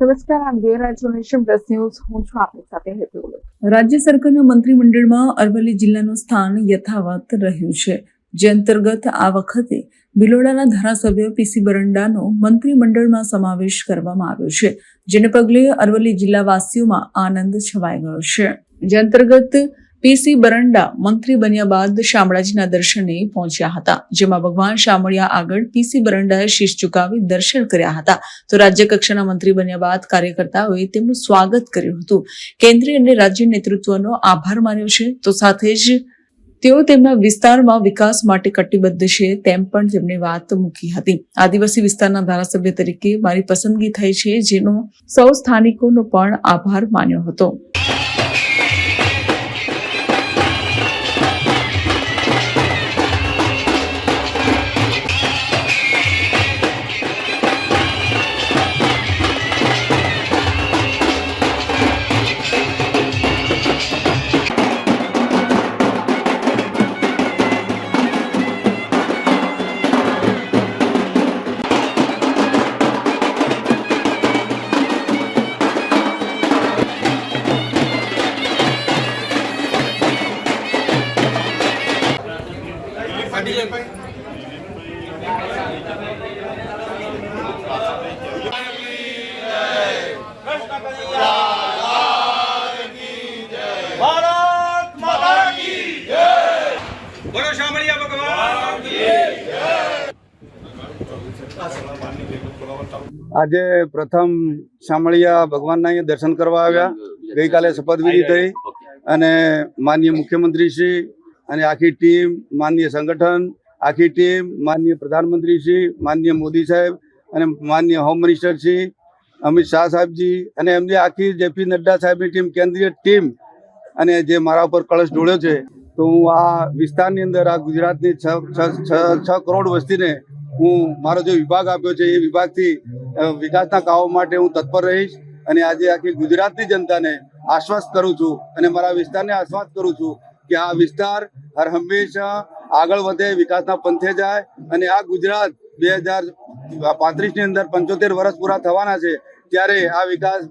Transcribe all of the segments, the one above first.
નમસ્કાર, આમ છો, પ્લસ ન્યૂઝ. હું છું આપની સાથે હેતુ. રાજ્ય સરકારના મંત્રીમંડળમાં અરવલ્લી જિલ્લાનું સ્થાન યથાવત રહ્યું છે. જે અંતર્ગત આ વખતે ભિલોડાના ધારાસભ્ય પીસી બરંડાનો મંત્રીમંડળમાં સમાવેશ કરવામાં આવ્યો છે, જેને પગલે અરવલ્લી જિલ્લાવાસીઓમાં આનંદ છવાઈ ગયો છે. જે અંતર્ગત પીસી બરંડા મંત્રી બન્યા બાદ શામળાજીના દર્શને પહોંચ્યા હતા, જેમાં ભગવાન શામળિયા આગળ પીસી બરંડાએ શીશ ચુકાવી દર્શન કર્યા હતા. તો રાજ્ય કક્ષાના મંત્રી બન્યા બાદ કાર્યકર્તાઓએ તેમનું સ્વાગત કર્યું હતું. કેન્દ્રીય અને રાજ્ય નેતૃત્વનો આભાર માન્યો છે. તો સાથે જ તેઓ તેમના વિસ્તારમાં વિકાસ માટે કટિબદ્ધ છે તેમ પણ તેમણે વાત મૂકી હતી. આદિવાસી વિસ્તારના ધારાસભ્ય તરીકે મારી પસંદગી થઈ છે, જેનો સૌ સ્થાનિકોનો પણ આભાર માન્યો હતો. આજે પ્રથમ શામળિયા ભગવાનના અહીંયા દર્શન કરવા આવ્યા. ગઈકાલે શપથવિધિ થઈ અને માન્ય મુખ્યમંત્રી શ્રી અને આખી ટીમ માનનીય સંગઠન, આખી ટીમ માનનીય પ્રધાનમંત્રી શ્રી, માનનીય મોદી સાહેબ અને માનનીય હોમ મિનિસ્ટર શ્રી, અમિત શાહ સાહેબજી અને એમની આખી જેપી નડ્ડા સાહેબની ટીમ, કેન્દ્રીય ટીમ અને જે મારા ઉપર કળશ ઢોળ્યો છે, તો હું આ વિસ્તારની અંદર, આ ગુજરાતની છ કરોડ વસ્તીને હું મારો જે વિભાગ આપ્યો છે, એ વિભાગથી વિકાસના કામો માટે હું તત્પર રહીશ અને આજે આખી ગુજરાતની જનતાને આશ્વાસ કરું છું અને મારા વિસ્તારને આશ્વાસ કરું છું કે આ વિસ્તાર હર હંમેશા આગળ વધે, વિકાસના પંથે જાય અને આ ગુજરાત બે હજાર પાંત્રીસની અંદર પંચોતેર વર્ષ પૂરા થવાના છે, ત્યારે આ વિકાસ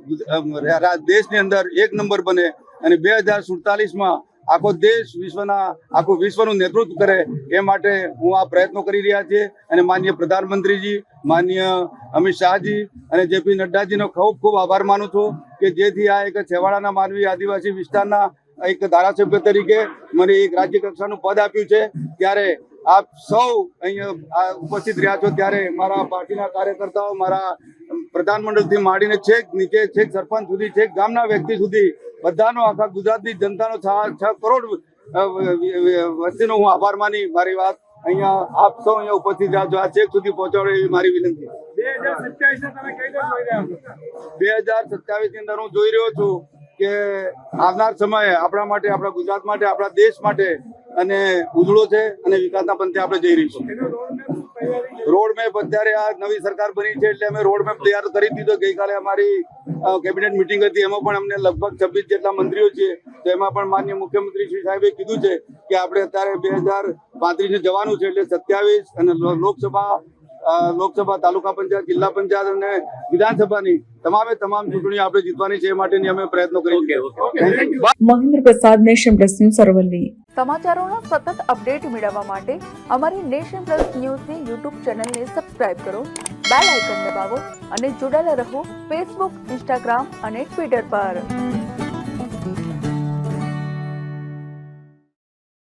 દેશની અંદર એક નંબર બને અને બે હજાર સુડતાલીસમાં આખો દેશ વિશ્વના, આખું વિશ્વનું નેતૃત્વ કરે એ માટે હું આ પ્રયત્નો કરી રહ્યા છે અને માન્ય પ્રધાનમંત્રીજી માન્ય અમિત શાહજી અને જેપી નડ્ડાજીનો ખૂબ ખૂબ આભાર માનું છું કે જેથી આ એક છેવાડાના માનવી આદિવાસી વિસ્તારના એક ધારાસભ્ય તરીકે મને એક રાજ્ય કક્ષાનું પદ આપ્યું છે. ત્યારે આપ સૌ અહીંયા ઉપસ્થિત રહ્યા છો. ત્યારે મારા પાર્ટીના કાર્યકર્તાઓ મારા પ્રધાનમંડળથી માંડીને છેક નીચે છેક સરપંચ સુધી છેક ગામના વ્યક્તિ સુધી બધાનો આખા ગુજરાતની જનતાનો છ છ કરોડ વસ્તીનો હું આભાર માની. મારી વાત અહીંયા આપ સૌ અહીંયા ઉપસ્થિત રહ્યા છો. આ છેક સુધી પહોંચાડો એવી મારી વિનંતી. બે હજાર સત્યાવીસની અંદર હું જોઈ રહ્યો છું. કે આવનાર સમયે આપણા માટે, આપણા ગુજરાત માટે, આપણા દેશ માટે અને ઉજળો છે અને વિકાસના પંથે આપણે જઈ રહીશું. રોડ મેપ અત્યારે આ નવી સરકાર બની છે એટલે અમે રોડ મેપ તૈયાર કરી દીધો. ગઈકાલે અમારી કેબિનેટ મિટિંગ હતી. એમાં પણ અમને લગભગ છવ્વીસ જેટલા મંત્રીઓ છે. તો એમાં પણ માન્ય મુખ્યમંત્રી શ્રી સાહેબે કીધું છે કે આપણે અત્યારે બે હજાર પાંત્રીસ જવાનું છે એટલે સત્યાવીસ અને લોકસભા લોકસભા તાલુકા પંચાયત જિલ્લા પંચાયત અને વિધાનસભાની તમામે તમામ ચૂંટણી આપણે જીતવાની છે એ માટેની અમે પ્રયત્નો કરી મહેન્દ્ર પ્રસાદ નેશન પ્લસ ન્યૂઝ અરવલ્લી. સમાચારોના સતત અપડેટ મેળવવા માટે અમારી નેશન પ્લસ ન્યૂઝની યુટ્યુબ ચેનલને સબસ્ક્રાઇબ કરો બેલ આઇકન દબાવો અને જોડાયેલા રહો ફેસબુક ઇન્સ્ટાગ્રામ અને ટ્વિટર પર.